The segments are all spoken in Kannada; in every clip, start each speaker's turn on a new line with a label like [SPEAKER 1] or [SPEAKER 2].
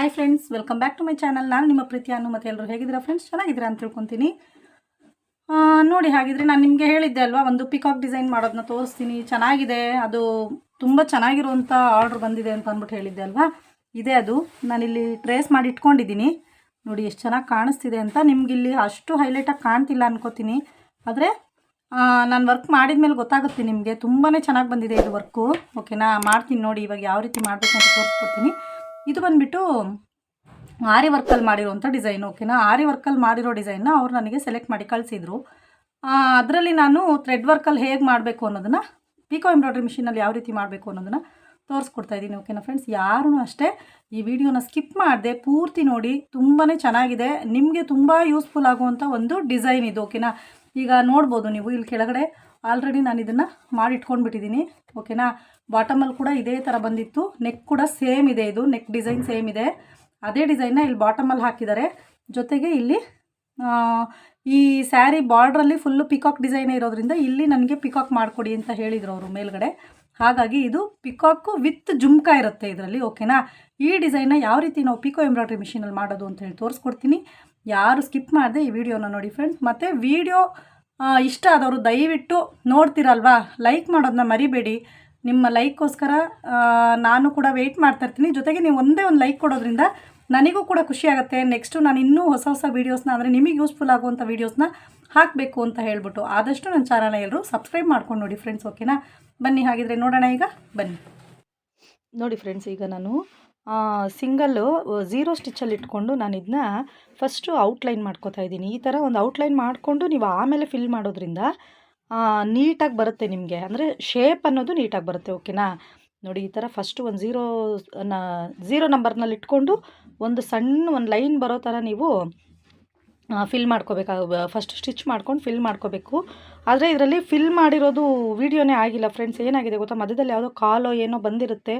[SPEAKER 1] Hi friends welcome back to my channel ನಾನು ನಿಮ್ಮ ಪ್ರೀತಿ ಅನ್ನು ಮತ್ತು ಎಲ್ಲರೂ ಹೇಗಿದ್ದೀರಾ ಫ್ರೆಂಡ್ಸ್ ಚೆನ್ನಾಗಿದ್ದೀರಾ ಅಂತ ತಿಳ್ಕೊತೀನಿ. ನೋಡಿ, ಹಾಗಿದ್ರೆ ನಾನು ನಿಮಗೆ ಹೇಳಿದ್ದೆ ಅಲ್ವಾ, ಒಂದು ಪಿಕಾಕ್ ಡಿಸೈನ್ ಮಾಡೋದನ್ನ ತೋರಿಸ್ತೀನಿ. ಚೆನ್ನಾಗಿದೆ, ಅದು ತುಂಬ ಚೆನ್ನಾಗಿರುವಂಥ ಆರ್ಡ್ರ್ ಬಂದಿದೆ ಅಂತ ಅಂದ್ಬಿಟ್ಟು ಹೇಳಿದ್ದೆ ಅಲ್ವಾ? ಇದೆ ಅದು. ನಾನಿಲ್ಲಿ ಟ್ರೇಸ್ ಮಾಡಿ ಇಟ್ಕೊಂಡಿದ್ದೀನಿ. ನೋಡಿ, ಎಷ್ಟು ಚೆನ್ನಾಗಿ ಕಾಣಿಸ್ತಿದೆ ಅಂತ. ನಿಮಗಿಲ್ಲಿ ಅಷ್ಟು ಹೈಲೈಟಾಗಿ ಕಾಣ್ತಿಲ್ಲ ಅನ್ಕೋತೀನಿ. ಆದರೆ ನಾನು ವರ್ಕ್ ಮಾಡಿದ ಮೇಲೆ ಗೊತ್ತಾಗುತ್ತೆ ನಿಮಗೆ. ತುಂಬಾ ಚೆನ್ನಾಗಿ ಬಂದಿದೆ ಇದು ವರ್ಕು ಓಕೆನಾ ಮಾಡ್ತೀನಿ ನೋಡಿ, ಇವಾಗ ಯಾವ ರೀತಿ ಮಾಡಬೇಕು ಅಂತ ತೋರಿಸ್ಕೊಡ್ತೀನಿ. ಇದು ಬಂದುಬಿಟ್ಟು ಆರಿ ವರ್ಕಲ್ಲಿ ಮಾಡಿರೋಂಥ ಡಿಸೈನ್, ಓಕೆನಾ? ಆರಿ ವರ್ಕಲ್ಲಿ ಮಾಡಿರೋ ಡಿಸೈನ್ನ ಅವ್ರು ನನಗೆ ಸೆಲೆಕ್ಟ್ ಮಾಡಿ ಕಳಿಸಿದ್ರು. ಅದರಲ್ಲಿ ನಾನು ಥ್ರೆಡ್ ವರ್ಕಲ್ಲಿ ಹೇಗೆ ಮಾಡಬೇಕು ಅನ್ನೋದನ್ನು ಪಿಕೋ ಎಂಬ್ರಾಯ್ಡ್ರಿ ಮಿಷಿನಲ್ಲಿ ಯಾವ ರೀತಿ ಮಾಡಬೇಕು ಅನ್ನೋದನ್ನು ತೋರಿಸ್ಕೊಡ್ತಾ ಇದ್ದೀನಿ, ಓಕೆನಾ ಫ್ರೆಂಡ್ಸ್ ಯಾರೂ ಅಷ್ಟೇ ಈ ವಿಡಿಯೋನ ಸ್ಕಿಪ್ ಮಾಡಿದೆ ಪೂರ್ತಿ ನೋಡಿ ತುಂಬಾ ಚೆನ್ನಾಗಿದೆ. ನಿಮಗೆ ತುಂಬ ಯೂಸ್ಫುಲ್ ಆಗುವಂಥ ಒಂದು ಡಿಸೈನ್ ಇದು, ಓಕೆನಾ? ಈಗ ನೋಡ್ಬೋದು ನೀವು ಇಲ್ಲಿ ಕೆಳಗಡೆ ಆಲ್ರೆಡಿ ನಾನು ಇದನ್ನು ಮಾಡಿಟ್ಕೊಂಡ್ಬಿಟ್ಟಿದ್ದೀನಿ ಓಕೆನಾ ಬಾಟಮಲ್ಲಿ ಕೂಡ ಇದೇ ಥರ ಬಂದಿತ್ತು. ನೆಕ್ ಕೂಡ ಸೇಮ್ ಇದೆ ಇದು. ನೆಕ್ ಡಿಸೈನ್ ಸೇಮ್ ಇದೆ. ಅದೇ ಡಿಸೈನ್ನ ಇಲ್ಲಿ ಬಾಟಮಲ್ಲಿ ಹಾಕಿದ್ದಾರೆ. ಜೊತೆಗೆ ಇಲ್ಲಿ ಈ ಸ್ಯಾರಿ ಬಾರ್ಡ್ರಲ್ಲಿ ಫುಲ್ಲು ಪಿಕಾಕ್ ಡಿಸೈನೇ ಇರೋದ್ರಿಂದ ಇಲ್ಲಿ ನನಗೆ ಪಿಕಾಕ್ ಮಾಡಿಕೊಡಿ ಅಂತ ಹೇಳಿದರು ಅವರು ಮೇಲ್ಗಡೆ. ಹಾಗಾಗಿ ಇದು ಪಿಕಾಕು ವಿತ್ ಜುಮ್ಕಾ ಇರುತ್ತೆ ಇದರಲ್ಲಿ. ಓಕೆನಾ ಈ ಡಿಸೈನ್ನ ಯಾವ ರೀತಿ ನಾವು ಪಿಕೋ ಎಂಬ್ರಾಯ್ಡ್ರಿ ಮಿಷಿನಲ್ಲಿ ಮಾಡೋದು ಅಂತ ಹೇಳಿ ತೋರಿಸ್ಕೊಡ್ತೀನಿ. ಯಾರು ಸ್ಕಿಪ್ ಮಾಡಿದೆ ಈ ವಿಡಿಯೋನ ನೋಡಿ ಫ್ರೆಂಡ್ಸ್ ಮತ್ತು ವಿಡಿಯೋ ಇಷ್ಟ ಆದವರು ದಯವಿಟ್ಟು ನೋಡ್ತೀರಲ್ವಾ? ಲೈಕ್ ಮಾಡೋದನ್ನ ಮರಿಬೇಡಿ. ನಿಮ್ಮ ಲೈಕ್ಗೋಸ್ಕರ ನಾನು ಕೂಡ ವೆಯ್ಟ್ ಮಾಡ್ತಾ ಇರ್ತೀನಿ. ಜೊತೆಗೆ ನೀವು ಒಂದೇ ಒಂದು ಲೈಕ್ ಕೊಡೋದ್ರಿಂದ ನನಗೂ ಕೂಡ ಖುಷಿ ಆಗುತ್ತೆ. ನೆಕ್ಸ್ಟು ನಾನು ಇನ್ನೂ ಹೊಸ ಹೊಸ ವೀಡಿಯೋಸ್ನ ಅಂದರೆ ನಿಮಗೆ ಯೂಸ್ಫುಲ್ ಆಗುವಂಥ ವೀಡಿಯೋಸ್ನ ಹಾಕಬೇಕು ಅಂತ ಹೇಳ್ಬಿಟ್ಟು ಆದಷ್ಟು ನನ್ನ ಚಾನಲ್ನ ಎಲ್ಲರೂ ಸಬ್ಸ್ಕ್ರೈಬ್ ಮಾಡ್ಕೊಂಡು ನೋಡಿ ಫ್ರೆಂಡ್ಸ್ ಓಕೆನಾ ಬನ್ನಿ ಹಾಗಿದ್ರೆ ನೋಡೋಣ ಈಗ. ಬನ್ನಿ. ನೋಡಿ ಫ್ರೆಂಡ್ಸ್ ಈಗ ನಾನು ಸಿಂಗಲ್ಲು ಝೀರೋ ಸ್ಟಿಚ್ಚಲ್ಲಿ ಇಟ್ಕೊಂಡು ನಾನು ಇದನ್ನ ಫಸ್ಟು ಔಟ್ಲೈನ್ ಮಾಡ್ಕೋತಾ ಇದ್ದೀನಿ. ಈ ಥರ ಒಂದು ಔಟ್ಲೈನ್ ಮಾಡಿಕೊಂಡು ನೀವು ಆಮೇಲೆ ಫಿಲ್ ಮಾಡೋದ್ರಿಂದ ನೀಟಾಗಿ ಬರುತ್ತೆ ನಿಮಗೆ. ಅಂದರೆ ಶೇಪ್ ಅನ್ನೋದು ನೀಟಾಗಿ ಬರುತ್ತೆ ಓಕೆನಾ ನೋಡಿ, ಈ ಥರ ಫಸ್ಟು ಒಂದು ಝೀರೋ ಝೀರೋ ನಂಬರ್ನಲ್ಲಿ ಇಟ್ಕೊಂಡು ಒಂದು ಸಣ್ಣ ಒಂದು ಲೈನ್ ಬರೋ ಥರ ನೀವು ಫಿಲ್ ಮಾಡ್ಕೋಬೇಕಾಗ ಫಸ್ಟ್ ಸ್ಟಿಚ್ ಮಾಡ್ಕೊಂಡು ಫಿಲ್ ಮಾಡ್ಕೋಬೇಕು. ಆದರೆ ಇದರಲ್ಲಿ ಫಿಲ್ ಮಾಡಿರೋದು ವೀಡಿಯೋನೇ ಆಗಿಲ್ಲ ಫ್ರೆಂಡ್ಸ್ ಏನಾಗಿದೆ ಗೊತ್ತಾ? ಮಧ್ಯದಲ್ಲಿ ಯಾವುದೋ ಕಾಲೋ ಏನೋ ಬಂದಿರುತ್ತೆ.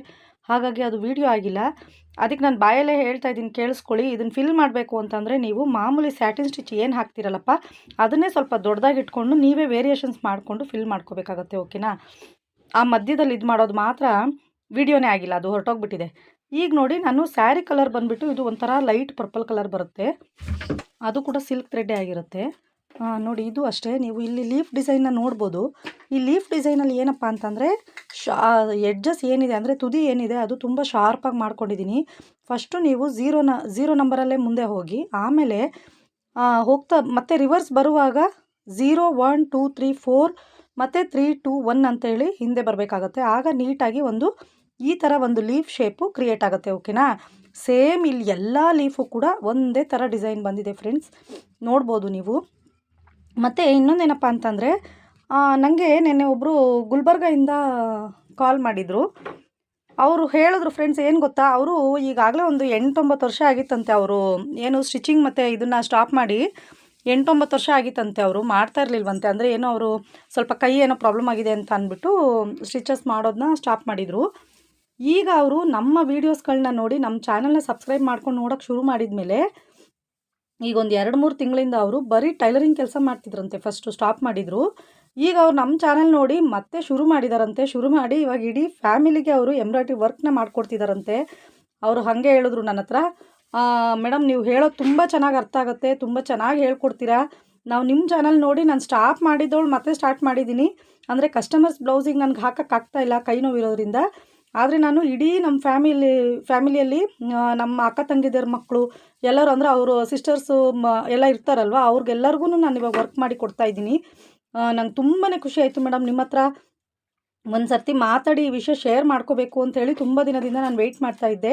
[SPEAKER 1] ಹಾಗಾಗಿ ಅದು ವೀಡಿಯೋ ಆಗಿಲ್ಲ. ಅದಕ್ಕೆ ನಾನು ಬಾಯಲ್ಲೇ ಹೇಳ್ತಾ ಇದ್ದೀನಿ, ಕೇಳಿಸ್ಕೊಳ್ಳಿ. ಇದನ್ನು ಫಿಲ್ ಮಾಡಬೇಕು ಅಂತಂದರೆ ನೀವು ಮಾಮೂಲಿ ಸ್ಯಾಟಿನ್ ಸ್ಟಿಚ್ ಏನು ಹಾಕ್ತಿರಲ್ಲಪ್ಪ, ಅದನ್ನೇ ಸ್ವಲ್ಪ ದೊಡ್ಡದಾಗಿ ಇಟ್ಕೊಂಡು ನೀವೇ ವೇರಿಯೇಷನ್ಸ್ ಮಾಡಿಕೊಂಡು ಫಿಲ್ ಮಾಡ್ಕೋಬೇಕಾಗತ್ತೆ ಓಕೆನಾ ಆ ಮಧ್ಯದಲ್ಲಿ ಇದು ಮಾಡೋದು ಮಾತ್ರ ವಿಡಿಯೋನೇ ಆಗಿಲ್ಲ, ಅದು ಹೊರಟೋಗ್ಬಿಟ್ಟಿದೆ. ಈಗ ನೋಡಿ, ನಾನು ಸ್ಯಾರಿ ಕಲರ್ ಬಂದುಬಿಟ್ಟು ಇದು ಒಂಥರ ಲೈಟ್ ಪರ್ಪಲ್ ಕಲರ್ ಬರುತ್ತೆ. ಅದು ಕೂಡ ಸಿಲ್ಕ್ ಥ್ರೆಡ್ಡೇ ಆಗಿರುತ್ತೆ. ನೋಡಿ, ಇದು ಅಷ್ಟೇ. ನೀವು ಇಲ್ಲಿ ಲೀಫ್ ಡಿಸೈನ್ನ ನೋಡ್ಬೋದು. ಈ ಲೀಫ್ ಡಿಸೈನಲ್ಲಿ ಏನಪ್ಪ ಅಂತಂದರೆ, ಶಾ ಎಡ್ಜಸ್ ಏನಿದೆ ಅಂದರೆ ತುದಿ ಏನಿದೆ, ಅದು ತುಂಬ ಶಾರ್ಪಾಗಿ ಮಾಡ್ಕೊಂಡಿದ್ದೀನಿ. ಫಸ್ಟು ನೀವು ಝೀರೋನ ಝೀರೋ ನಂಬರಲ್ಲೇ ಮುಂದೆ ಹೋಗಿ, ಆಮೇಲೆ ಹೋಗ್ತಾ, ಮತ್ತೆ ರಿವರ್ಸ್ ಬರುವಾಗ zero one two three four ಮತ್ತು ತ್ರೀ ಟೂ ಒನ್ ಅಂತೇಳಿ ಹಿಂದೆ ಬರಬೇಕಾಗತ್ತೆ. ಆಗ ನೀಟಾಗಿ ಒಂದು ಈ ಥರ ಒಂದು ಲೀಫ್ ಶೇಪು ಕ್ರಿಯೇಟ್ ಆಗುತ್ತೆ ಓಕೆನಾ ಸೇಮ್ ಇಲ್ಲಿ ಎಲ್ಲ ಲೀಫು ಕೂಡ ಒಂದೇ ಥರ ಡಿಸೈನ್ ಬಂದಿದೆ ಫ್ರೆಂಡ್ಸ್ ನೋಡ್ಬೋದು ನೀವು. ಮತ್ತು ಇನ್ನೊಂದೇನಪ್ಪ ಅಂತಂದರೆ ನನಗೆ ನಿನ್ನೆ ಒಬ್ಬರು ಗುಲ್ಬರ್ಗಾಯಿಂದ ಕಾಲ್ ಮಾಡಿದರು. ಅವರು ಹೇಳಿದ್ರು ಫ್ರೆಂಡ್ಸ್ ಏನು ಗೊತ್ತಾ? ಅವರು ಈಗಾಗಲೇ ಒಂದು ಎಂಟೊಂಬತ್ತು ವರ್ಷ ಆಗಿತ್ತಂತೆ ಅವರು. ಏನು ಸ್ಟಿಚಿಂಗ್ ಮತ್ತು ಇದನ್ನು ಸ್ಟಾಪ್ ಮಾಡಿ ಎಂಟೊಂಬತ್ತು ವರ್ಷ ಆಗಿತ್ತಂತೆ ಅವರು. ಮಾಡ್ತಾ ಇರಲಿಲ್ವಂತೆ. ಅಂದರೆ ಏನೋ ಅವರು ಸ್ವಲ್ಪ ಕೈ ಏನೋ ಪ್ರಾಬ್ಲಮ್ ಆಗಿದೆ ಅಂತ ಅಂದ್ಬಿಟ್ಟು ಸ್ಟಿಚಸ್ ಮಾಡೋದನ್ನ ಸ್ಟಾಪ್ ಮಾಡಿದರು. ಈಗ ಅವರು ನಮ್ಮ ವೀಡಿಯೋಸ್ಗಳನ್ನ ನೋಡಿ, ನಮ್ಮ ಚಾನಲ್ನ ಸಬ್ಸ್ಕ್ರೈಬ್ ಮಾಡ್ಕೊಂಡು ನೋಡೋಕ್ಕೆ ಶುರು ಮಾಡಿದ ಮೇಲೆ ಈಗ ಒಂದು ಎರಡು ಮೂರು ತಿಂಗಳಿಂದ ಅವರು ಬರೀ ಟೈಲರಿಂಗ್ ಕೆಲಸ ಮಾಡ್ತಿದ್ರಂತೆ ಫಸ್ಟು ಸ್ಟಾಪ್ ಮಾಡಿದರು. ಈಗ ಅವ್ರು ನಮ್ಮ ಚಾನಲ್ ನೋಡಿ ಮತ್ತೆ ಶುರು ಮಾಡಿದಾರಂತೆ. ಶುರು ಮಾಡಿ ಇವಾಗ ಇಡೀ ಫ್ಯಾಮಿಲಿಗೆ ಅವರು ಎಂಬ್ರಾಯ್ಡ್ರಿ ವರ್ಕ್ನ ಮಾಡ್ಕೊಡ್ತಿದಾರಂತೆ. ಅವರು ಹಾಗೆ ಹೇಳಿದ್ರು ನನ್ನ ಹತ್ರ ಮೇಡಮ್ ನೀವು ಹೇಳೋದು ತುಂಬ ಚೆನ್ನಾಗಿ ಅರ್ಥ ಆಗುತ್ತೆ, ತುಂಬ ಚೆನ್ನಾಗಿ ಹೇಳ್ಕೊಡ್ತೀರಾ. ನಾವು ನಿಮ್ಮ ಚಾನಲ್ ನೋಡಿ ನಾನು ಸ್ಟಾಪ್ ಮಾಡಿದವಳು ಮತ್ತೆ ಸ್ಟಾರ್ಟ್ ಮಾಡಿದ್ದೀನಿ ಅಂದರೆ ಕಸ್ಟಮರ್ಸ್ ಬ್ಲೌಸಿಗೆ ನನಗೆ ಹಾಕೋಕ್ಕಾಗ್ತಾ ಇಲ್ಲ ಕೈ ನೋವಿರೋದ್ರಿಂದ. ಆದರೆ ನಾನು ಇಡೀ ನಮ್ಮ ಫ್ಯಾಮಿಲಿ, ಫ್ಯಾಮಿಲಿಯಲ್ಲಿ ನಮ್ಮ ಅಕ್ಕ ತಂಗಿದರ ಮಕ್ಕಳು ಎಲ್ಲರೂ ಅಂದರೆ ಅವರು ಸಿಸ್ಟರ್ಸು ಮ, ಎಲ್ಲ ಇರ್ತಾರಲ್ವ ಅವ್ರಿಗೆಲ್ಲರಿಗೂ ನಾನು ಇವಾಗ ವರ್ಕ್ ಮಾಡಿ ಕೊಡ್ತಾ ಇದ್ದೀನಿ. ನಂಗೆ ತುಂಬಾ ಖುಷಿ ಆಯಿತು ಮೇಡಮ್ ನಿಮ್ಮ ಹತ್ರ ಒಂದು ಸರ್ತಿ ಮಾತಾಡಿ ಈ ವಿಷಯ ಶೇರ್ ಮಾಡ್ಕೋಬೇಕು ಅಂತೇಳಿ ತುಂಬ ದಿನದಿಂದ ನಾನು ವೆಯ್ಟ್ ಮಾಡ್ತಾ ಇದ್ದೆ.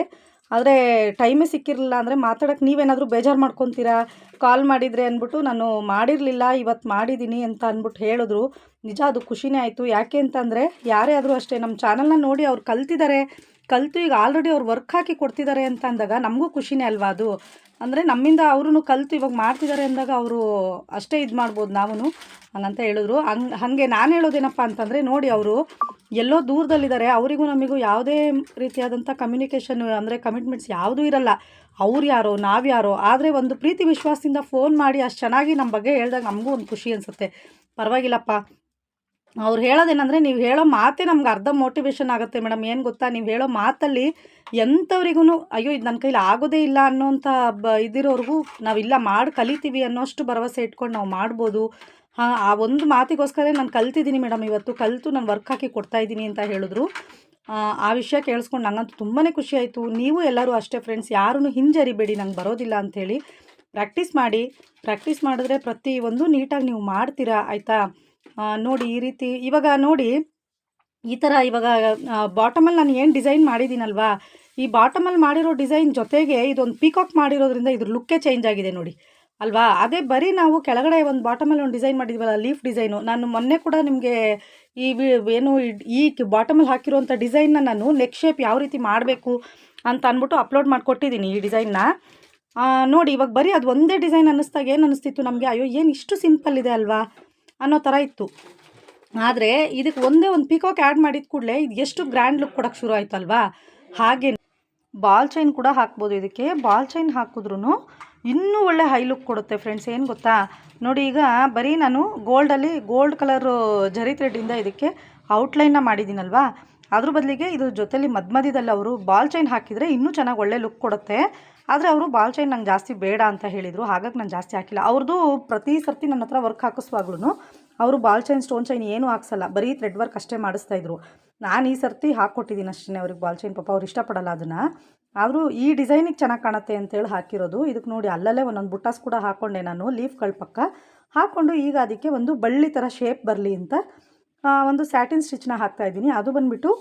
[SPEAKER 1] ಆದರೆ ಟೈಮೇ ಸಿಕ್ಕಿರಲಿಲ್ಲ ಅಂದರೆ ಮಾತಾಡೋಕ್ಕೆ ನೀವೇನಾದರೂ ಬೇಜಾರು ಮಾಡ್ಕೊತೀರಾ? ಕಾಲ್ ಮಾಡಿದರೆ ಅಂದ್ಬಿಟ್ಟು ನಾನು ಮಾಡಿರಲಿಲ್ಲ ಇವತ್ತು ಮಾಡಿದ್ದೀನಿ ಅಂತ ಅಂದ್ಬಿಟ್ಟು ಹೇಳಿದ್ರು. ನಿಜ ಅದು ಖುಷಿನೇ ಆಯಿತು. ಯಾಕೆ ಅಂತಂದರೆ ಯಾರೇ ಆದರೂ ಅಷ್ಟೇ ನಮ್ಮ ಚಾನಲ್ನ ನೋಡಿ ಅವ್ರು ಕಲ್ತಿದ್ದಾರೆ. ಕಲಿತು ಈಗ ಆಲ್ರೆಡಿ ಅವ್ರು ವರ್ಕ್ ಹಾಕಿ ಕೊಡ್ತಿದ್ದಾರೆ ಅಂತ ಅಂದಾಗ ನಮಗೂ ಖುಷಿನೇ ಅಲ್ವಾ ಅದು? ಅಂದರೆ ನಮ್ಮಿಂದ ಅವರು ಕಲಿತು ಇವಾಗ ಮಾಡ್ತಿದ್ದಾರೆ ಅಂದಾಗ ಅವರು ಅಷ್ಟೇ ಇದು ಮಾಡ್ಬೋದು ನಾವೂ ಹಂಗಂತ ಹೇಳಿದ್ರು. ಹಂಗೆ, ಹಾಗೆ ನಾನು ಹೇಳೋದೇನಪ್ಪ ಅಂತಂದರೆ ನೋಡಿ ಅವರು ಎಲ್ಲೋ ದೂರದಲ್ಲಿದ್ದಾರೆ ಅವರಿಗೂ ನಮಗೂ ಯಾವುದೇ ರೀತಿಯಾದಂಥ ಕಮ್ಯುನಿಕೇಷನ್ ಅಂದರೆ ಕಮಿಟ್ಮೆಂಟ್ಸ್ ಯಾವುದೂ ಇರಲ್ಲ. ಅವ್ರು ಯಾರೋ ನಾವ್ಯಾರೋ ಆದರೆ ಒಂದು ಪ್ರೀತಿ ವಿಶ್ವಾಸದಿಂದ ಫೋನ್ ಮಾಡಿ ಅಷ್ಟು ಚೆನ್ನಾಗಿ ನಮ್ಮ ಬಗ್ಗೆ ಹೇಳಿದಾಗ ನಮಗೂ ಒಂದು ಖುಷಿ ಅನಿಸುತ್ತೆ. ಪರವಾಗಿಲ್ಲಪ್ಪ. ಅವ್ರು ಹೇಳೋದೇನಂದರೆ ನೀವು ಹೇಳೋ ಮಾತೇ ನಮ್ಗೆ ಅರ್ಧ ಮೋಟಿವೇಶನ್ ಆಗುತ್ತೆ ಮೇಡಮ್. ಏನು ಗೊತ್ತಾ? ನೀವು ಹೇಳೋ ಮಾತಲ್ಲಿ ಎಂಥವ್ರಿಗೂ ಅಯ್ಯೋ ಇದು ನನ್ನ ಕೈಲಿ ಆಗೋದೇ ಇಲ್ಲ ಅನ್ನೋಂಥ ಬ ಇದಿರೋರ್ಗೂ ನಾವಿಲ್ಲ ಮಾಡಿ ಕಲಿತೀವಿ ಅನ್ನೋಷ್ಟು ಭರವಸೆ ಇಟ್ಕೊಂಡು ನಾವು ಮಾಡ್ಬೋದು. ಹಾಂ ಆ ಒಂದು ಮಾತಿಗೋಸ್ಕರ ನಾನು ಕಲ್ತಿದ್ದೀನಿ ಮೇಡಮ್ ಇವತ್ತು. ಕಲಿತು ನಾನು ವರ್ಕ್ ಹಾಕಿ ಕೊಡ್ತಾ ಇದ್ದೀನಿ ಅಂತ ಹೇಳಿದ್ರು. ಆ, ಆ ವಿಷಯ ಕೇಳಿಸ್ಕೊಂಡು ನನಗಂತೂ ತುಂಬಾ ಖುಷಿ ಆಯಿತು. ನೀವು ಎಲ್ಲರೂ ಅಷ್ಟೇ ಫ್ರೆಂಡ್ಸ್ ಯಾರೂ ಹಿಂಜರಿಬೇಡಿ ನಂಗೆ ಬರೋದಿಲ್ಲ ಅಂಥೇಳಿ ಪ್ರಾಕ್ಟೀಸ್ ಮಾಡಿ ಪ್ರಾಕ್ಟೀಸ್ ಮಾಡಿದ್ರೆ ಪ್ರತಿ ಒಂದು ನೀಟಾಗಿ ನೀವು ಮಾಡ್ತೀರಾ ಆಯಿತಾ? ನೋಡಿ ಈ ರೀತಿ ಇವಾಗ ನೋಡಿ ಈ ಥರ ಇವಾಗ ಬಾಟಮಲ್ಲಿ ನಾನು ಏನು ಡಿಸೈನ್ ಮಾಡಿದ್ದೀನಲ್ವಾ ಈ ಬಾಟಮಲ್ಲಿ ಮಾಡಿರೋ ಡಿಸೈನ್ ಜೊತೆಗೆ ಇದೊಂದು ಪೀಕಾಕ್ ಮಾಡಿರೋದ್ರಿಂದ ಇದ್ರ ಲುಕ್ಕೇ ಚೇಂಜ್ ಆಗಿದೆ ನೋಡಿ. ಅಲ್ವಾ? ಅದೇ ಬರೀ ನಾವು ಕೆಳಗಡೆ ಒಂದು ಬಾಟಮಲ್ಲಿ ಒಂದು ಡಿಸೈನ್ ಮಾಡಿದ್ವಲ್ಲ ಲೀಫ್ ಡಿಸೈನು ನಾನು ಮೊನ್ನೆ ಕೂಡ ನಿಮಗೆ ಈ ಏನು ಈ ಬಾಟಮಲ್ಲಿ ಹಾಕಿರುವಂಥ ಡಿಸೈನ್ನ ನಾನು ನೆಕ್ ಶೇಪ್ ಯಾವ ರೀತಿ ಮಾಡಬೇಕು ಅಂತ ಅಂದ್ಬಿಟ್ಟು ಅಪ್ಲೋಡ್ ಮಾಡಿಕೊಟ್ಟಿದ್ದೀನಿ ಈ ಡಿಸೈನ್ನ ನೋಡಿ ಇವಾಗ ಬರೀ ಅದು ಒಂದೇ ಡಿಸೈನ್ ಅನ್ನಿಸ್ದಾಗ ಏನು ಅನ್ನಿಸ್ತಿತ್ತು ನಮಗೆ? ಅಯ್ಯೋ, ಏನು ಇಷ್ಟು ಸಿಂಪಲ್ ಇದೆ ಅಲ್ವಾ? ಅನ್ನೋ ಥರ ಇತ್ತು. ಆದರೆ ಇದಕ್ಕೆ ಒಂದೇ ಒಂದು ಪಿಕಾಕ್ ಆ್ಯಡ್ ಮಾಡಿದ ಕೂಡಲೇ ಇದು ಎಷ್ಟು ಗ್ರ್ಯಾಂಡ್ ಲುಕ್ ಕೊಡೋಕ್ಕೆ ಶುರು ಆಯ್ತಲ್ವಾ? ಹಾಗೆ ಬಾಲ್ ಚೈನ್ ಕೂಡ ಹಾಕ್ಬೋದು ಇದಕ್ಕೆ. ಬಾಲ್ ಚೈನ್ ಹಾಕಿದ್ರೂ ಇನ್ನೂ ಒಳ್ಳೆ ಹೈ ಲುಕ್ ಕೊಡುತ್ತೆ ಫ್ರೆಂಡ್ಸ್ ಏನು ಗೊತ್ತಾ? ನೋಡಿ ಈಗ ಬರೀ ನಾನು ಗೋಲ್ಡಲ್ಲಿ ಗೋಲ್ಡ್ ಕಲರು ಜರಿ ಥ್ರೆಡ್ಡಿಂದ ಇದಕ್ಕೆ ಔಟ್ಲೈನ್ನ ಮಾಡಿದ್ದೀನಲ್ವಾ ಅದ್ರ ಬದಲಿಗೆ ಇದು ಜೊತೆಲಿ ಮಧ್ಯ ಅವರು ಬಾಲ್ ಚೈನ್ ಹಾಕಿದರೆ ಇನ್ನೂ ಚೆನ್ನಾಗಿ ಒಳ್ಳೆ ಲುಕ್ ಕೊಡುತ್ತೆ. ಆದರೆ ಅವರು ಬಾಲ್ ಚೈನ್ ನಂಗೆ ಜಾಸ್ತಿ ಬೇಡ ಅಂತ ಹೇಳಿದರು. ಹಾಗಾಗಿ ನಾನು ಜಾಸ್ತಿ ಹಾಕಿಲ್ಲ. ಅವ್ರದ್ದು ಪ್ರತಿ ಸರ್ತಿ ನನ್ನ ಹತ್ರ ವರ್ಕ್ ಹಾಕಿಸುವಾಗ್ಲೂ ಅವರು ಬಾಲ್ ಚೈನ್ ಸ್ಟೋನ್ ಚೈನ್ ಏನೂ ಹಾಕ್ಸಲ್ಲ. ಬರೀ ಥ್ರೆಡ್ ವರ್ಕ್ ಅಷ್ಟೇ ಮಾಡಿಸ್ತಾ ಇದ್ರು. ನಾನು ಈ ಸರ್ತಿ ಹಾಕ್ಕೊಟ್ಟಿದ್ದೀನಿ ಅಷ್ಟೇ ಅವ್ರಿಗೆ ಬಾಲ್ ಚೈನ್. ಪಾಪ ಅವ್ರು ಇಷ್ಟಪಡಲ್ಲ ಅದನ್ನು. ಆದರೂ ಈ ಡಿಸೈನಿಗೆ ಚೆನ್ನಾಗಿ ಕಾಣುತ್ತೆ ಅಂತೇಳಿ ಹಾಕಿರೋದು. ಇದಕ್ಕೆ ನೋಡಿ ಅಲ್ಲಲ್ಲೇ ಒಂದೊಂದು ಬುಟ್ಟಾಸ್ ಕೂಡ ಹಾಕ್ಕೊಂಡೆ ನಾನು ಲೀಫ್ಗಳ ಪಕ್ಕ. ಹಾಕ್ಕೊಂಡು ಈಗ ಅದಕ್ಕೆ ಒಂದು ಬಳ್ಳಿ ಥರ ಶೇಪ್ ಬರಲಿ ಅಂತ ಒಂದು ಸ್ಯಾಟಿನ್ ಸ್ಟಿಚ್ನ ಹಾಕ್ತಾ ಇದ್ದೀನಿ. ಅದು ಬಂದುಬಿಟ್ಟು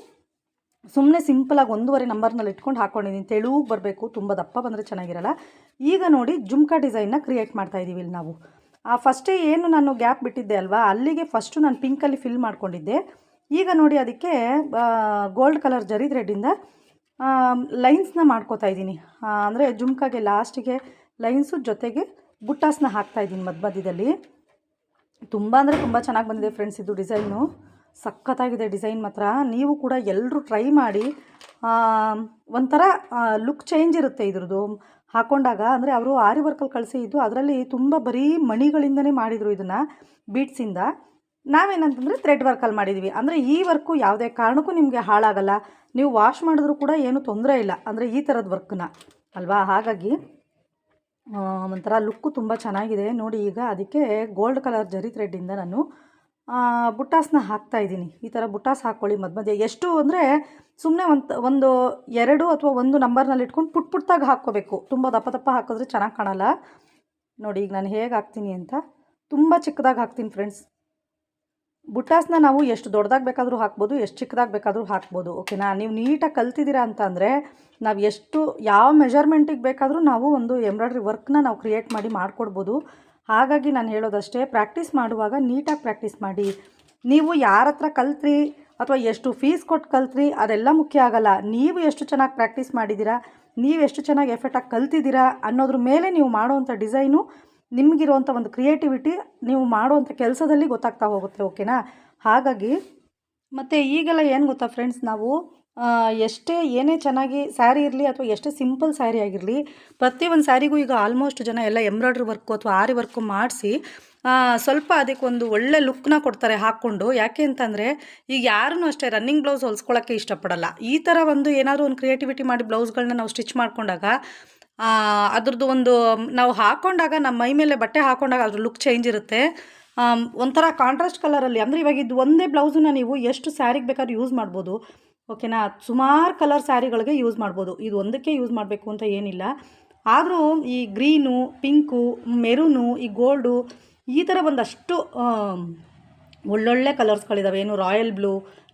[SPEAKER 1] ಸುಮ್ಮನೆ ಸಿಂಪಲಾಗಿ ಒಂದೂವರೆ ನಂಬರ್ನಲ್ಲಿ ಇಟ್ಕೊಂಡು ಹಾಕ್ಕೊಂಡಿದ್ದೀನಿ ತೆಳುಗೆ ಬರಬೇಕು, ತುಂಬ ದಪ್ಪ ಬಂದರೆ ಚೆನ್ನಾಗಿರಲ್ಲ. ಈಗ ನೋಡಿ ಜುಮ್ಕಾ ಡಿಸೈನ್ನ ಕ್ರಿಯೇಟ್ ಮಾಡ್ತಾ ಇದ್ದೀವಿ ಇಲ್ಲಿ ನಾವು. ಆ ಫಸ್ಟೇ ಏನು ನಾನು ಗ್ಯಾಪ್ ಬಿಟ್ಟಿದ್ದೆ ಅಲ್ವಾ? ಅಲ್ಲಿಗೆ ಫಸ್ಟು ನಾನು ಪಿಂಕಲ್ಲಿ ಫಿಲ್ ಮಾಡ್ಕೊಂಡಿದ್ದೆ. ಈಗ ನೋಡಿ ಅದಕ್ಕೆ ಗೋಲ್ಡ್ ಕಲರ್ ಜರಿ ಥ್ರೆಡ್ಡಿಂದ ಲೈನ್ಸ್ನ ಮಾಡ್ಕೋತಾ ಇದ್ದೀನಿ ಅಂದರೆ ಜುಮ್ಕಾಗೆ ಲಾಸ್ಟಿಗೆ ಲೈನ್ಸು ಜೊತೆಗೆ ಬುಟ್ಟಾಸ್ನ ಹಾಕ್ತಾ ಇದ್ದೀನಿ ಮಧ್ಯ ಮಧ್ಯದಲ್ಲಿ. ತುಂಬ ಅಂದರೆ ತುಂಬ ಚೆನ್ನಾಗಿ ಬಂದಿದೆ ಫ್ರೆಂಡ್ಸ್ ಇದು ಡಿಸೈನು ಸಖತ್ತಾಗಿದೆ ಡಿಸೈನ್ ಮಾತ್ರ. ನೀವು ಕೂಡ ಎಲ್ಲರೂ ಟ್ರೈ ಮಾಡಿ ಒಂಥರ ಲುಕ್ ಚೇಂಜ್ ಇರುತ್ತೆ ಇದ್ರದ್ದು. ಹಾಕೊಂಡಾಗ ಅಂದರೆ ಅವರು ಆರಿ ವರ್ಕಲ್ಲಿ ಕಳಿಸಿ ಇದ್ದು ಅದರಲ್ಲಿ ತುಂಬ ಬರೀ ಮಣಿಗಳಿಂದನೇ ಮಾಡಿದರು ಇದನ್ನು ಬೀಟ್ಸಿಂದ ನಾವೇನಂತಂದರೆ ಥ್ರೆಡ್ ವರ್ಕಲ್ಲಿ ಮಾಡಿದ್ವಿ. ಅಂದರೆ ಈ ವರ್ಕು ಯಾವುದೇ ಕಾರಣಕ್ಕೂ ನಿಮಗೆ ಹಾಳಾಗಲ್ಲ. ನೀವು ವಾಶ್ ಮಾಡಿದ್ರೂ ಕೂಡ ಏನೂ ತೊಂದರೆ ಇಲ್ಲ. ಅಂದರೆ ಈ ಥರದ ವರ್ಕ್ನ ಅಲ್ವಾ? ಹಾಗಾಗಿ ಒಂಥರ ಲುಕ್ಕು ತುಂಬ ಚೆನ್ನಾಗಿದೆ. ನೋಡಿ ಈಗ ಅದಕ್ಕೆ ಗೋಲ್ಡ್ ಕಲರ್ ಜರಿ ಥ್ರೆಡ್ಡಿಂದ ನಾನು ಆ, ಬುಟ್ಟಾಸ್ನ ಹಾಕ್ತಾ ಇದ್ದೀನಿ. ಈ ಥರ ಬುಟ್ಟಾಸ್ ಹಾಕ್ಕೊಳ್ಳಿ ಮಧ್ಯ ಮಧ್ಯೆ ಎಷ್ಟು ಅಂದರೆ ಸುಮ್ಮನೆ ಒಂದು ಒಂದು ಎರಡು ಅಥವಾ ಒಂದು ನಂಬರ್ನಲ್ಲಿ ಇಟ್ಕೊಂಡು ಪುಟ್ ಪುಟ್ಟಾಗಿ ಹಾಕ್ಕೋಬೇಕು. ತುಂಬ ದಪ್ಪ ದಪ್ಪ ಹಾಕಿದ್ರೆ ಚೆನ್ನಾಗಿ ಕಾಣಲ್ಲ. ನೋಡಿ ಈಗ ನಾನು ಹೇಗೆ ಹಾಕ್ತೀನಿ ಅಂತ. ತುಂಬ ಚಿಕ್ಕದಾಗಿ ಹಾಕ್ತೀನಿ ಫ್ರೆಂಡ್ಸ್. ಬುಟ್ಟಾಸನ್ನ ನಾವು ಎಷ್ಟು ದೊಡ್ಡದಾಗಿ ಬೇಕಾದರೂ ಹಾಕ್ಬೋದು ಎಷ್ಟು ಚಿಕ್ಕದಾಗಿ ಬೇಕಾದರೂ ಹಾಕ್ಬೋದು. ಓಕೆನಾ? ನೀವು ನೀಟಾಗಿ ಕಲ್ತಿದ್ದೀರಾ ಅಂತ ಅಂದರೆ ನಾವು ಎಷ್ಟು ಯಾವ ಮೆಜರ್ಮೆಂಟಿಗೆ ಬೇಕಾದರೂ ನಾವು ಒಂದು ಎಂಬ್ರಾಯ್ಡ್ರಿ ವರ್ಕ್ನ ನಾವು ಕ್ರಿಯೇಟ್ ಮಾಡಿ ಮಾಡಿಕೊಡ್ಬೋದು. ಹಾಗಾಗಿ ನಾನು ಹೇಳೋದಷ್ಟೇ ಪ್ರಾಕ್ಟೀಸ್ ಮಾಡುವಾಗ ನೀಟಾಗಿ ಪ್ರಾಕ್ಟೀಸ್ ಮಾಡಿ. ನೀವು ಯಾರ ಹತ್ರ ಕಲ್ತ್ರಿ ಅಥವಾ ಎಷ್ಟು ಫೀಸ್ ಕೊಟ್ಟು ಕಲ್ತ್ರಿ, ಅದೆಲ್ಲ ಮುಖ್ಯ ಆಗಲ್ಲ. ನೀವು ಎಷ್ಟು ಚೆನ್ನಾಗಿ ಪ್ರಾಕ್ಟೀಸ್ ಮಾಡಿದ್ದೀರಾ, ನೀವು ಎಷ್ಟು ಚೆನ್ನಾಗಿ ಎಫೆಕ್ಟಾಗಿ ಕಲ್ತಿದ್ದೀರಾ ಅನ್ನೋದ್ರ ಮೇಲೆ ನೀವು ಮಾಡೋವಂಥ ಡಿಸೈನು ನಿಮಗಿರುವಂಥ ಒಂದು ಕ್ರಿಯೇಟಿವಿಟಿ ನೀವು ಮಾಡುವಂಥ ಕೆಲಸದಲ್ಲಿ ಗೊತ್ತಾಗ್ತಾ ಹೋಗುತ್ತೆ ಓಕೆನಾ ಹಾಗಾಗಿ, ಮತ್ತು ಈಗೆಲ್ಲ ಏನು ಗೊತ್ತಾ ಫ್ರೆಂಡ್ಸ್ ನಾವು? ಎಷ್ಟೇ ಏನೇ ಚೆನ್ನಾಗಿ ಸ್ಯಾರಿ ಇರಲಿ ಅಥವಾ ಎಷ್ಟೇ ಸಿಂಪಲ್ ಸ್ಯಾರಿ ಆಗಿರಲಿ, ಪ್ರತಿಯೊಂದು ಸ್ಯಾರಿಗೂ ಈಗ ಆಲ್ಮೋಸ್ಟ್ ಜನ ಎಲ್ಲ ಎಂಬ್ರಾಯ್ಡ್ರಿ ವರ್ಕು ಅಥವಾ ಆರಿ ವರ್ಕು ಮಾಡಿಸಿ ಸ್ವಲ್ಪ ಅದಕ್ಕೊಂದು ಒಳ್ಳೆ ಲುಕ್ನ ಕೊಡ್ತಾರೆ ಹಾಕ್ಕೊಂಡು. ಯಾಕೆ ಅಂತಂದರೆ, ಈಗ ಯಾರೂ ಅಷ್ಟೇ ರನ್ನಿಂಗ್ ಬ್ಲೌಸ್ ಹೊಲ್ಸ್ಕೊಳ್ಳೋಕ್ಕೆ ಇಷ್ಟಪಡಲ್ಲ. ಈ ಥರ ಒಂದು ಏನಾದರೂ ಒಂದು ಕ್ರಿಯೇಟಿವಿಟಿ ಮಾಡಿ ಬ್ಲೌಸ್ಗಳನ್ನ ನಾವು ಸ್ಟಿಚ್ ಮಾಡಿಕೊಂಡಾಗ ಅದ್ರದ್ದು ಒಂದು, ನಾವು ಹಾಕ್ಕೊಂಡಾಗ ನಮ್ಮ ಮೈ ಮೇಲೆ ಬಟ್ಟೆ ಹಾಕ್ಕೊಂಡಾಗ ಅದ್ರ ಲುಕ್ ಚೇಂಜ್ ಇರುತ್ತೆ. ಒಂಥರ ಕಾಂಟ್ರಾಸ್ಟ್ ಕಲರಲ್ಲಿ ಅಂದರೆ ಇವಾಗ ಇದು ಒಂದೇ ಬ್ಲೌಸನ್ನ ನೀವು ಎಷ್ಟು ಸ್ಯಾರಿಗೆ ಬೇಕಾದ್ರೂ ಯೂಸ್ ಮಾಡ್ಬೋದು. ಓಕೆನಾ? ಸುಮಾರು ಕಲರ್ ಸ್ಯಾರಿಗಳಿಗೆ ಯೂಸ್ ಮಾಡ್ಬೋದು. ಇದು ಒಂದಕ್ಕೆ ಯೂಸ್ ಮಾಡಬೇಕು ಅಂತ ಏನಿಲ್ಲ. ಆದರೂ ಈ ಗ್ರೀನು, ಪಿಂಕು, ಮೆರೂನು, ಈ ಗೋಲ್ಡು ಈ ಥರ ಒಂದಷ್ಟು ಒಳ್ಳೊಳ್ಳೆ ಕಲರ್ಸ್ಗಳಿದ್ದಾವೆ ಏನು ರಾಯಲ್ ಬ್ಲೂ,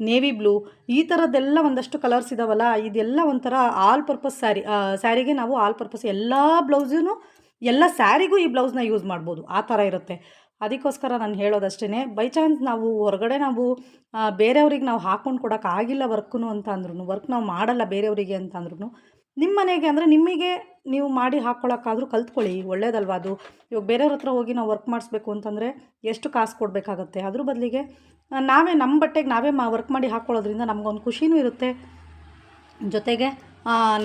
[SPEAKER 1] ನೇವಿ ಬ್ಲೂ ಈ ಥರದ್ದೆಲ್ಲ ಒಂದಷ್ಟು ಕಲರ್ಸ್ ಇದಾವಲ್ಲ, ಇದೆಲ್ಲ ಒಂಥರ ಆಲ್ ಪರ್ಪಸ್ ಸ್ಯಾರಿ ಸ್ಯಾರಿಗೆ ನಾವು ಆಲ್ ಪರ್ಪಸ್ ಎಲ್ಲ ಬ್ಲೌಸೂ ಎಲ್ಲ ಸ್ಯಾರಿಗೂ ಈ ಬ್ಲೌಸ್ನ ಯೂಸ್ ಮಾಡ್ಬೋದು. ಆ ಥರ ಇರುತ್ತೆ. ಅದಕ್ಕೋಸ್ಕರ ನಾನು ಹೇಳೋದಷ್ಟೇ ಬೈ ಚಾನ್ಸ್ ನಾವು ಹೊರಗಡೆ ನಾವು ಬೇರೆಯವ್ರಿಗೆ ನಾವು ಹಾಕ್ಕೊಂಡು ಕೊಡೋಕ್ಕಾಗಿಲ್ಲ ವರ್ಕ್ನು ಅಂತ ಅಂದ್ರೂ ವರ್ಕ್ ನಾವು ಮಾಡಲ್ಲ ಬೇರೆಯವರಿಗೆ ಅಂತ ಅಂದ್ರೂ ನಿಮ್ಮ ಮನೆಗೆ ಅಂದರೆ ನಿಮಗೆ ನೀವು ಮಾಡಿ ಹಾಕ್ಕೊಳ್ಳೋಕ್ಕಾದರೂ ಕಲ್ತ್ಕೊಳ್ಳಿ, ಒಳ್ಳೇದಲ್ವಾ ಅದು? ಇವಾಗ ಬೇರೆಯವ್ರ ಹತ್ರ ಹೋಗಿ ನಾವು ವರ್ಕ್ ಮಾಡಿಸ್ಬೇಕು ಅಂತಂದರೆ ಎಷ್ಟು ಕಾಸು ಕೊಡಬೇಕಾಗತ್ತೆ? ಅದ್ರ ಬದಲಿಗೆ ನಾವೇ ನಮ್ಮ ಬಟ್ಟೆಗೆ ನಾವೇ ಮಾ ವರ್ಕ್ ಮಾಡಿ ಹಾಕ್ಕೊಳ್ಳೋದ್ರಿಂದ ನಮಗೊಂದು ಖುಷಿನೂ ಇರುತ್ತೆ. ಜೊತೆಗೆ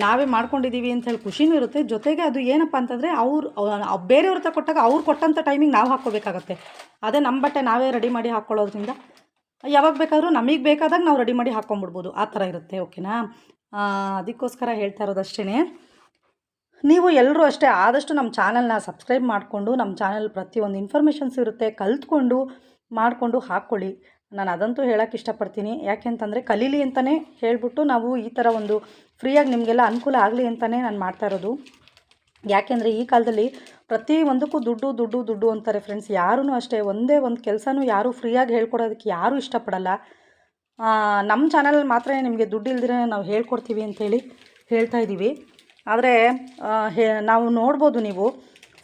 [SPEAKER 1] ನಾವೇ ಮಾಡ್ಕೊಂಡಿದ್ದೀವಿ ಅಂತ ಹೇಳಿ ಖುಷಿನೂ ಇರುತ್ತೆ. ಜೊತೆಗೆ ಅದು ಏನಪ್ಪ ಅಂತಂದರೆ ಅವ್ರು ಅವ್- ಬೇರೆಯವ್ರ ಹತ್ರ ಕೊಟ್ಟಾಗ ಅವ್ರು ಕೊಟ್ಟಂಥ ಟೈಮಿಗೆ ನಾವು ಹಾಕ್ಕೋಬೇಕಾಗತ್ತೆ. ಅದೇ ನಮ್ಮ ಬಟ್ಟೆ ನಾವೇ ರೆಡಿ ಮಾಡಿ ಹಾಕ್ಕೊಳ್ಳೋದ್ರಿಂದ ಯಾವಾಗ ಬೇಕಾದರೂ ನಮಗೆ ಬೇಕಾದಾಗ ನಾವು ರೆಡಿ ಮಾಡಿ ಹಾಕ್ಕೊಂಬಿಡ್ಬೋದು ಆ ಥರ ಇರುತ್ತೆ ಓಕೆನಾ ಅದಕ್ಕೋಸ್ಕರ ಹೇಳ್ತಾ ಇರೋದಷ್ಟೇ ನೀವು ಎಲ್ಲರೂ ಅಷ್ಟೇ ಆದಷ್ಟು ನಮ್ಮ ಚಾನಲ್ನ ಸಬ್ಸ್ಕ್ರೈಬ್ ಮಾಡಿಕೊಂಡು ನಮ್ಮ ಚಾನಲ್ ಪ್ರತಿಯೊಂದು ಇನ್ಫಾರ್ಮೇಷನ್ಸ್ ಇರುತ್ತೆ ಕಲ್ತ್ಕೊಂಡು ಮಾಡಿಕೊಂಡು ಹಾಕ್ಕೊಳ್ಳಿ ನಾನು ಅದಂತೂ ಹೇಳೋಕ್ಕೆ ಇಷ್ಟಪಡ್ತೀನಿ. ಯಾಕೆಂತಂದರೆ ಕಲೀಲಿ ಅಂತಲೇ ಹೇಳಿಬಿಟ್ಟು ನಾವು ಈ ಥರ ಒಂದು ಫ್ರೀಯಾಗಿ ನಿಮಗೆಲ್ಲ ಅನುಕೂಲ ಆಗಲಿ ಅಂತಲೇ ನಾನು ಮಾಡ್ತಾ ಇರೋದು. ಯಾಕೆಂದರೆ ಈ ಕಾಲದಲ್ಲಿ ಪ್ರತಿ ಒಂದಕ್ಕೂ ದುಡ್ಡು ದುಡ್ಡು ದುಡ್ಡು ಅಂತಾರೆ ಫ್ರೆಂಡ್ಸ್ ಯಾರೂ ಅಷ್ಟೇ, ಒಂದೇ ಒಂದು ಕೆಲಸನೂ ಯಾರೂ ಫ್ರೀಯಾಗಿ ಹೇಳ್ಕೊಡೋದಕ್ಕೆ ಯಾರೂ ಇಷ್ಟಪಡಲ್ಲ. ನಮ್ಮ ಚಾನಲ್ ಮಾತ್ರ ನಿಮಗೆ ದುಡ್ಡು ಇಲ್ದಿರ ನಾವು ಹೇಳ್ಕೊಡ್ತೀವಿ ಅಂತೇಳಿ ಹೇಳ್ತಾ ಇದ್ದೀವಿ ಆದರೆ ಹೇ, ನಾವು ನೋಡ್ಬೋದು ನೀವು.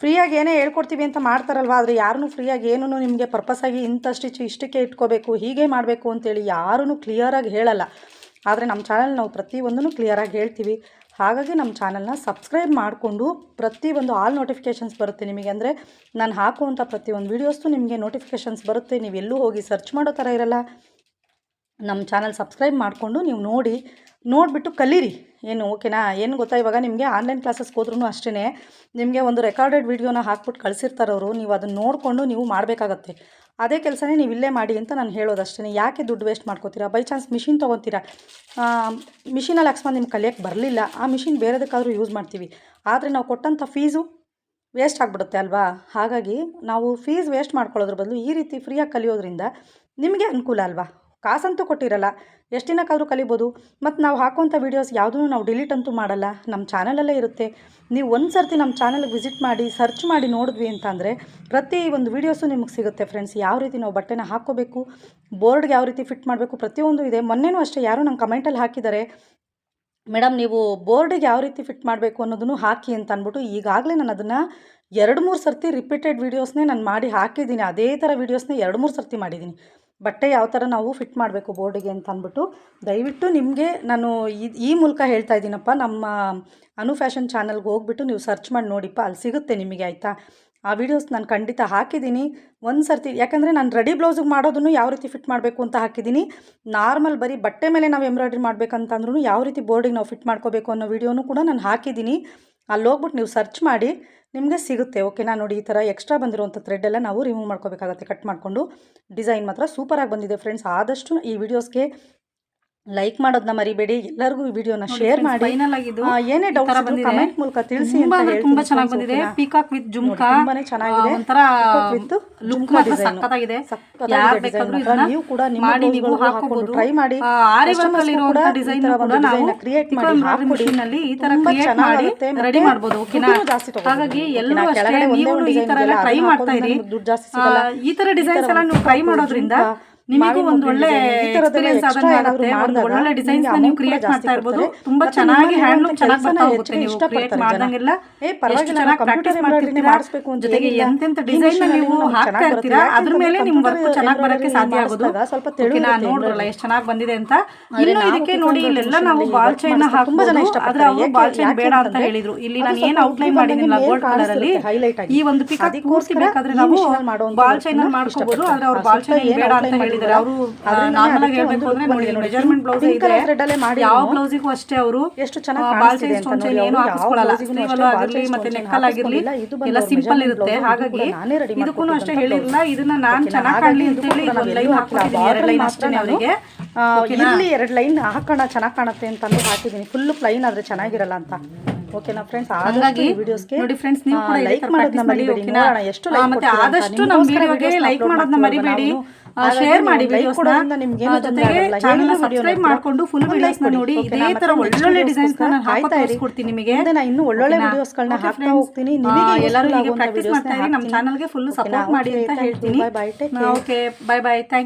[SPEAKER 1] ಫ್ರೀಯಾಗಿ ಏನೇ ಹೇಳ್ಕೊಡ್ತೀವಿ ಅಂತ ಮಾಡ್ತಾರಲ್ವ, ಆದರೆ ಯಾರೂ ಫ್ರೀಯಾಗಿ ಏನೂ ನಿಮಗೆ ಪರ್ಪಸ್ಸಾಗಿ ಇಂಥ ಸ್ಟಿಚ್ ಇಷ್ಟಕ್ಕೆ ಇಟ್ಕೋಬೇಕು, ಹೀಗೆ ಮಾಡಬೇಕು ಅಂತೇಳಿ ಯಾರೂ ಕ್ಲಿಯರಾಗಿ ಹೇಳಲ್ಲ. ಆದರೆ ನಮ್ಮ ಚಾನಲ್ ನಾವು ಪ್ರತಿಯೊಂದನ್ನು ಕ್ಲಿಯರಾಗಿ ಹೇಳ್ತೀವಿ. ಹಾಗಾಗಿ ನಮ್ಮ ಚಾನಲ್ನ ಸಬ್ಸ್ಕ್ರೈಬ್ ಮಾಡಿಕೊಂಡು ಪ್ರತಿಯೊಂದು ಆಲ್ ನೋಟಿಫಿಕೇಷನ್ಸ್ ಬರುತ್ತೆ ನಿಮಗೆ. ಅಂದರೆ ನಾನು ಹಾಕುವಂಥ ಪ್ರತಿಯೊಂದು ವೀಡಿಯೋಸ್ದು ನಿಮಗೆ ನೋಟಿಫಿಕೇಷನ್ಸ್ ಬರುತ್ತೆ. ನೀವು ಎಲ್ಲೂ ಹೋಗಿ ಸರ್ಚ್ ಮಾಡೋ ಥರ ಇರಲ್ಲ. ನಮ್ಮ ಚಾನಲ್ ಸಬ್ಸ್ಕ್ರೈಬ್ ಮಾಡಿಕೊಂಡು ನೀವು ನೋಡಿ ನೋಡಿಬಿಟ್ಟು ಕಲೀರಿ. ಏನು ಓಕೆನಾ ಏನು ಗೊತ್ತಾ? ಇವಾಗ ನಿಮಗೆ ಆನ್ಲೈನ್ ಕ್ಲಾಸಸ್ಗೆ ಹೋದ್ರೂ ಅಷ್ಟೇ ನಿಮಗೆ ಒಂದು ರೆಕಾರ್ಡೆಡ್ ವೀಡಿಯೋನ ಹಾಕ್ಬಿಟ್ಟು ಕಳಿಸಿರ್ತಾರವರು ನೀವು ಅದನ್ನು ನೋಡಿಕೊಂಡು ನೀವು ಮಾಡಬೇಕಾಗತ್ತೆ. ಅದೇ ಕೆಲಸನೇ ನೀವು ಇಲ್ಲೇ ಮಾಡಿ ಅಂತ ನಾನು ಹೇಳೋದು ಅಷ್ಟೇ ಯಾಕೆ ದುಡ್ಡು ವೇಸ್ಟ್ ಮಾಡ್ಕೋತೀರಾ? ಬೈ ಚಾನ್ಸ್ ಮಿಷಿನ್ ತೊಗೊತೀರಾ? ಮಿಷಿನಲ್ಲಿ ಹಾಕ್ಸ್ಕೊಂಡು ನಿಮ್ಗೆ ಕಲಿಯೋಕ್ಕೆ ಬರಲಿಲ್ಲ. ಆ ಮಿಷಿನ್ ಬೇರೆದಕ್ಕಾದರೂ ಯೂಸ್ ಮಾಡ್ತೀವಿ. ಆದರೆ ನಾವು ಕೊಟ್ಟಂಥ ಫೀಸು ವೇಸ್ಟ್ ಆಗಿಬಿಡುತ್ತೆ ಅಲ್ವಾ? ಹಾಗಾಗಿ ನಾವು ಫೀಸ್ ವೇಸ್ಟ್ ಮಾಡ್ಕೊಳ್ಳೋದ್ರ ಬದಲು ಈ ರೀತಿ ಫ್ರೀಯಾಗಿ ಕಲಿಯೋದ್ರಿಂದ ನಿಮಗೆ ಅನುಕೂಲ ಅಲ್ವಾ? ಕಾಸಂತೂ ಕೊಟ್ಟಿರಲ್ಲ. ಎಷ್ಟು ದಿನಕ್ಕಾದರೂ ಕಲಿಬೋದು. ಮತ್ತು ನಾವು ಹಾಕುವಂಥ ವೀಡಿಯೋಸ್ ಯಾವುದೂ ನಾವು ಡಿಲೀಟ್ ಅಂತೂ ಮಾಡಲ್ಲ. ನಮ್ಮ ಚಾನಲಲ್ಲೇ ಇರುತ್ತೆ. ನೀವು ಒಂದು ಸರ್ತಿ ನಮ್ಮ ಚಾನಲ್ಗೆ ವಿಸಿಟ್ ಮಾಡಿ ಸರ್ಚ್ ಮಾಡಿ ನೋಡಿದ್ವಿ ಅಂತಂದರೆ ಪ್ರತಿ ಒಂದು ವೀಡಿಯೋಸು ನಿಮಗೆ ಸಿಗುತ್ತೆ ಫ್ರೆಂಡ್ಸ್ ಯಾವ ರೀತಿ ನಾವು ಬಟ್ಟೆನ ಹಾಕ್ಕೋಬೇಕು ಬೋರ್ಡ್ಗೆ ಯಾವ ರೀತಿ ಫಿಟ್ ಮಾಡಬೇಕು ಪ್ರತಿಯೊಂದು ಇದೆ. ಮೊನ್ನೆನೂ ಅಷ್ಟೇ ಯಾರೂ ನಂಗೆ ಕಮೆಂಟಲ್ಲಿ ಹಾಕಿದ್ದಾರೆ ಮೇಡಮ್ ನೀವು ಬೋರ್ಡಿಗೆ ಯಾವ ರೀತಿ ಫಿಟ್ ಮಾಡಬೇಕು ಅನ್ನೋದನ್ನು ಹಾಕಿ ಅಂತ ಅಂದ್ಬಿಟ್ಟು ಈಗಾಗಲೇ ನಾನು ಅದನ್ನು ಎರಡು ಮೂರು ಸರ್ತಿ ರಿಪೀಟೆಡ್ ವೀಡಿಯೋಸ್ನೇ ನಾನು ಮಾಡಿ ಹಾಕಿದ್ದೀನಿ. ಅದೇ ಥರ ವೀಡಿಯೋಸ್ನೇ ಎರಡು ಮೂರು ಸರ್ತಿ ಮಾಡಿದ್ದೀನಿ. ಬಟ್ಟೆ ಯಾವ ಥರ ನಾವು ಫಿಟ್ ಮಾಡಬೇಕು ಬೋರ್ಡಿಗೆ ಅಂತ ಅಂದ್ಬಿಟ್ಟು, ದಯವಿಟ್ಟು ನಿಮಗೆ ನಾನು ಈ ಈ ಮೂಲಕ ಹೇಳ್ತಾ ಇದ್ದೀನಪ್ಪ. ನಮ್ಮ ಅನು ಫ್ಯಾಷನ್ ಚಾನಲ್ಗೆ ಹೋಗ್ಬಿಟ್ಟು ನೀವು ಸರ್ಚ್ ಮಾಡಿ ನೋಡಿಪ್ಪ, ಅಲ್ಲಿ ಸಿಗುತ್ತೆ ನಿಮಗೆ, ಆಯಿತಾ? ಆ ವೀಡಿಯೋಸ್ ನಾನು ಖಂಡಿತ ಹಾಕಿದ್ದೀನಿ. ಒಂದು ಸರ್ತಿ, ಯಾಕಂದರೆ ನಾನು ರೆಡಿ ಬ್ಲೌಸಿಗೆ ಮಾಡೋದನ್ನು ಯಾವ ರೀತಿ ಫಿಟ್ ಮಾಡಬೇಕು ಅಂತ ಹಾಕಿದ್ದೀನಿ. ನಾರ್ಮಲ್ ಬರೀ ಬಟ್ಟೆ ಮೇಲೆ ನಾವು ಎಂಬ್ರಾಯ್ಡ್ರಿ ಮಾಡಬೇಕಂತಂದ್ರೂ ಯಾವ ರೀತಿ ಬೋರ್ಡಿಗೆ ನಾವು ಫಿಟ್ ಮಾಡ್ಕೋಬೇಕು ಅನ್ನೋ ವೀಡಿಯೋನು ಕೂಡ ನಾನು ಹಾಕಿದ್ದೀನಿ. ಅಲ್ಲಿ ಹೋಗ್ಬಿಟ್ಟು ನೀವು ಸರ್ಚ್ ಮಾಡಿ ನಿಮಗೆ ಸಿಗುತ್ತೆ. ಓಕೆನಾ ನೋಡಿ ಈ ಥರ ಎಕ್ಸ್ಟ್ರಾ ಬಂದಿರುವಂಥ ಥ್ರೆಡ್ ಎಲ್ಲ ನಾವು ರಿಮೂವ್ ಮಾಡ್ಕೋಬೇಕಾಗತ್ತೆ. ಕಟ್ ಮಾಡಿಕೊಂಡು. ಡಿಸೈನ್ ಮಾತ್ರ ಸೂಪರಾಗಿ ಬಂದಿದೆ ಫ್ರೆಂಡ್ಸ್ ಆದಷ್ಟು ಈ ವಿಡಿಯೋಸ್ಗೆ ಲೈಕ್ ಮಾಡೋದನ್ನ ಮರಿಬೇಡಿ ಎಲ್ಲರಿಗೂ ಈ ವಿಡಿಯೋನ ಶೇರ್ ಮಾಡಿ ಫೈನಲ್ ಆಗಿದ್ದು ಏನೇ ಈ ತರ ಡೌಟ್ಸ್ ಬಂದಿದೆ. ಕಮೆಂಟ್ ಮೂಲಕ ತಿಳಿಸಿ ತುಂಬಾ ಅಂದ್ರೆ ತುಂಬಾ ಚೆನ್ನಾಗಿ ಬಂದಿದೆ ಪೀಕಾಕ್ ವಿತ್ ಜುಮ್ಕಾ ತುಂಬಾನೇ ಚೆನ್ನಾಗಿದೆ. ಒಂಥರ ವಿತ್ ಲುಕ್ ಮಾತ್ರ ಸಕ್ಕತ್ತಾಗಿದೆ ಯಾರು ಬೇಕಾದ್ರೂ ಇದನ್ನ ನೀವು ಕೂಡ ನಿಮ್ಮ ಮಾಡಿ ನೀವು ಹಾಕೊಂಡು ಹಾಕೋಬಹುದು try ಮಾಡಿ. ಆರಿ ವರ್ಕ್ ಅಲ್ಲಿ ಇರುವಂತ ಡಿಸೈನ್ ಕೂಡ ನಾವು ಕ್ರಿಯೇಟ್ ಮಾಡಿ ಹಾಕ್ಕೊಡಿ. ಅಲ್ಲಿ ಈ ತರ ಕ್ರಿಯೇಟ್ ಮಾಡಿ. ರೆಡಿ ಮಾಡಬಹುದು ಓಕೆನಾ ಹಾಗಾಗಿ ಎಲ್ಲರೂ ಅಷ್ಟೇ ನೀವು ಈ ತರ ಎಲ್ಲ ಟ್ರೈ ಮಾಡ್ತಾ ಇರಿ. ಈ ತರ ಡಿಸೈನ್ಸ್ ಎಲ್ಲ ನೀವು ಟ್ರೈ ಮಾಡೋದ್ರಿಂದ ನಿಮಗೂ ಒಂದು ಒಳ್ಳೆ ಎಕ್ಸ್ಪೀರಿಯನ್ಸ್ ಆದಂಗೆ ಆಗುತ್ತೆ. ಒಂದು ಒಳ್ಳೆ ಡಿಸೈನ್ಸ್ ನೀವು ಕ್ರಿಯೇಟ್ ಮಾಡ್ತಾ ಇರ್ಬೋದು. ತುಂಬಾ ಚೆನ್ನಾಗಿ ಹ್ಯಾಂಡ್ಲೂಮ್ ಚೆನ್ನಾಗಿ ಬರ್ತಾ ಹೋಗುತ್ತೆ. ನೀವು ಕ್ರಿಯೇಟ್ ಮಾಡ್ದಂಗೆಲ್ಲ. ಎಷ್ಟು ಚೆನ್ನಾಗಿ ಪ್ರಾಕ್ಟೀಸ್ ಮಾಡ್ತಿರ್ತೀರಾ? ಜೊತೆಗೆ ಎಂತೆಂತ ಡಿಸೈನ್ ನೀವು ಹಾಕ್ತಾ ಇರ್ತೀರಾ? ಅದ್ರ ಮೇಲೆ ನಿಮ್ ವರ್ಕ್ ಚೆನ್ನಾಗಿ ಬರೋಕ್ಕೆ ಸಾಧ್ಯ ಆಗೋದು. ಸ್ವಲ್ಪ ನೋಡ್ರಲ್ಲ ಎಷ್ಟು ಚೆನ್ನಾಗಿ ಬಂದಿದೆ ಅಂತ. ಇನ್ನು ಇದಕ್ಕೆ ನೋಡಿ ಇಲ್ಲೆಲ್ಲ ನಾವು ಬಾಲ್ ಚೈನ್ ಹಾಕ್ಬೋದು. ಇಷ್ಟಪಡ್ತಾರೆ. ಆದ್ರೆ ಅವರು ಬಾಲ್ ಚೈನ್ ಬೇಡ ಅಂತ ಹೇಳಿದ್ರು. ಇಲ್ಲಿ ನಾನು ಏನು ಔಟ್ಲೈನ್ ಮಾಡಿದ್ದೀನಿ ಗೋಲ್ಡ್ ಕಲರ್ ಅಲ್ಲಿ. ಈ ಒಂದು ಪಿಕಾಕ್
[SPEAKER 2] ಅದಕ್ಕೋಸ್ಕರ
[SPEAKER 1] ಬೇಕಾದ್ರೆ ನಾವು ಬಾಲ್
[SPEAKER 2] ಚೈನ್ನ
[SPEAKER 1] ಮಾಡ್ಕೋಬಹುದು. ಆದ್ರೆ ಅವ್ರು ಬಾಲ್ ಚೈನ್ ಬೇಡ ಅಂತ
[SPEAKER 2] outline
[SPEAKER 1] ಹೇಳಿದ್ದಾರೆ ಅವರು
[SPEAKER 2] ಅದರಿಂದ
[SPEAKER 1] ನಾರ್ಮಲ್ ಆಗಿ ಹೇಳ್ಬೇಕು ಅಂದ್ರೆ ನೋಡಿ
[SPEAKER 2] ನೋಡಿ.
[SPEAKER 1] ಮೆಜರ್ಮೆಂಟ್ ಬ್ಲೌಸ್ ಇದೆ.
[SPEAKER 2] colour ಅಲ್ಲೇ ಮಾಡಿ
[SPEAKER 1] ಯಾವ ಬ್ಲೌಸಿಗೂ ಅಷ್ಟೇ ಅವರು
[SPEAKER 2] ಎಷ್ಟು ಚೆನ್ನಾಗಿ
[SPEAKER 1] ಸ್ಟೋನ್ ಏನು ಹಾಕಿಸ್ಕೊಳ್ಳಲ್ಲ ಮತ್ತೆ ಆಗಿರ್ಲಿ ಎಲ್ಲ ಸಿಂಪಲ್ ಇರುತ್ತೆ. ಹಾಗಾಗಿ ಇದಕ್ಕೂ ಅಷ್ಟೇ ಹೇಳಿರಲ್ಲ ಇದನ್ನ ನಾನು ಚೆನ್ನಾಗಿ ಕಾಣಲಿ ಅಂತ ಹೇಳಿ ಲೈನ್
[SPEAKER 2] ಎಲ್ಲೂ
[SPEAKER 1] ಎರಡು ಲೈನ್ ಅಷ್ಟೇ ಅವರಿಗೆ
[SPEAKER 2] ಇಲ್ಲಿ ಎರಡು ಲೈನ್ ಹಾಕೋಣ ಚೆನ್ನಾಗಿ ಕಾಣುತ್ತೆ ಅಂತ ಹಾಕಿದೀನಿ. ಹಾಕಿದ್ದೀನಿ ಫುಲ್ ಪ್ಲೈನ್ ಆದ್ರೆ ಚೆನ್ನಾಗಿರಲ್ಲ ಅಂತ. ಓಕೆನಾ ಫ್ರೆಂಡ್ಸ್
[SPEAKER 1] ಹಂಗಾಗಿ
[SPEAKER 2] ವಿಡಿಯೋಸ್ಗೆ
[SPEAKER 1] ನೋಡಿ ಫ್ರೆಂಡ್ಸ್ ನೀವು ಕೂಡ
[SPEAKER 2] ಲೈಕ್ ಮಾಡೋದನ್ನ ಮರಿಬೇಡಿ? ನೋಡೋಣ ಎಷ್ಟು ಲೈಕ್
[SPEAKER 1] ಮತ್ತೆ ಆದಷ್ಟು ನಮ್ಮ ವಿಡಿಯೋಗೆ ಲೈಕ್ ಮಾಡೋದನ್ನ ಮರಿಬೇಡಿ. ಶೇರ್ ಮಾಡಿ ವಿಡಿಯೋಸ್ನ ಜೊತೆಗೆ ಚಾನಲ್ ಸಬ್ಸ್ಕ್ರೈಬ್ ಮಾಡ್ಕೊಂಡು ಫುಲ್ ವಿಡಿಯೋಸ್ ನೋಡಿ ಇದೇ ತರ ಒಳ್ಳೊಳ್ಳೆ ಡಿಸೈನ್ಸ್ ನಾನು ಹಾಕ್ತಾ ಇರ್ತೀನಿ ನಿಮಗೆ
[SPEAKER 2] ನಾನು ಇನ್ನು ಒಳ್ಳೊಳ್ಳೆ
[SPEAKER 1] ವಿಡಿಯೋಸ್
[SPEAKER 2] ವಿಡಿಯೋಸ್ಗಳನ್ನ ಹಾಕ್ತಾ ಹೋಗ್ತೀನಿ. ನಿಮಗೆ
[SPEAKER 1] ಎಲ್ಲರೂ ಹೀಗೆ ಪ್ರಾಕ್ಟೀಸ್ ಮಾಡ್ತಾ ಇರಿ. ನಮ್ಮ ಚಾನೆಲ್ಗೆ ಫುಲ್? ಸಪೋರ್ಟ್ ಮಾಡಿ ಅಂತ ಹೇಳ್ತೀನಿ.
[SPEAKER 2] Bye bye care.
[SPEAKER 1] Okay bye bye thank you